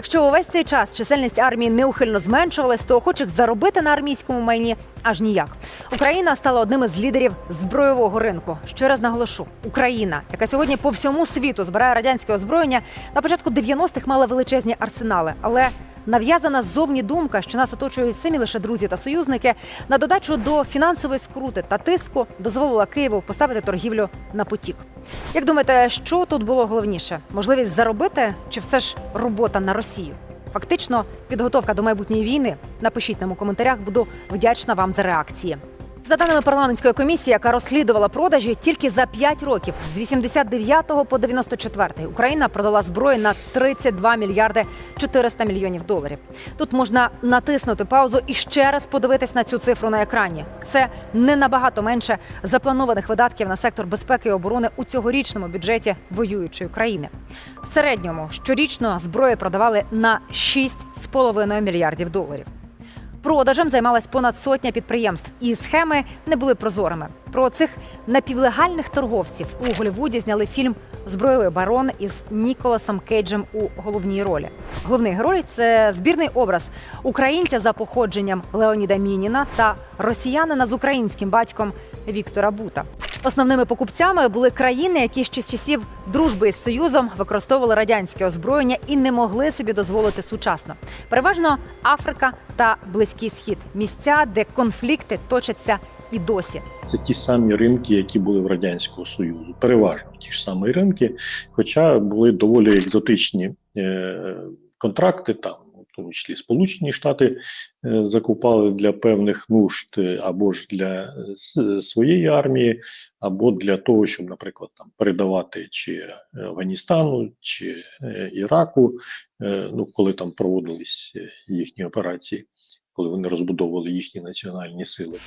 Якщо увесь цей час чисельність армії неухильно зменшувалась, то охочих заробити на армійському майні аж ніяк. Україна стала одним із лідерів збройового ринку. Ще раз наголошу: Україна, яка сьогодні по всьому світу збирає радянське озброєння, на початку 90-х мала величезні арсенали, але нав'язана ззовні думка, що нас оточують самі лише друзі та союзники, на додачу до фінансової скрути та тиску дозволила Києву поставити торгівлю на потік. Як думаєте, що тут було головніше? Можливість заробити чи все ж робота на Росію? Фактично, підготовка до майбутньої війни. Напишіть нам у коментарях, буду вдячна вам за реакції. За даними парламентської комісії, яка розслідувала продажі, тільки за 5 років з 89 по 94 Україна продала зброї на 32 мільярди 400 мільйонів доларів. Тут можна натиснути паузу і ще раз подивитись на цю цифру на екрані. Це не набагато менше запланованих видатків на сектор безпеки і оборони у цьогорічному бюджеті воюючої країни. В середньому щорічно зброї продавали на 6,5 мільярдів доларів. Продажем займалась понад сотня підприємств, і схеми не були прозорими. Про цих напівлегальних торговців у Голлівуді зняли фільм Збройовий барон із Ніколасом Кейджем у головній ролі. Головний герой це збірний образ українця за походженням Леоніда Мініна та росіянина з українським батьком Віктора Бута. Основними покупцями були країни, які ще з часів дружби із союзом використовували радянське озброєння і не могли собі дозволити сучасно. Переважно Африка та Близький Схід місця, де конфлікти точаться і досі. Це ті самі ринки, які були в радянського союзу, переважно ті ж самі ринки, хоча були доволі екзотичні е, контракти там. Тому числі Сполучені Штати е, закупали для певних нужд е, або ж для е, своєї армії, або для того, щоб, наприклад, там передавати чи Афганістану, чи Іраку, ну коли там проводились їхні операції, коли вони розбудовували їхні національні сили.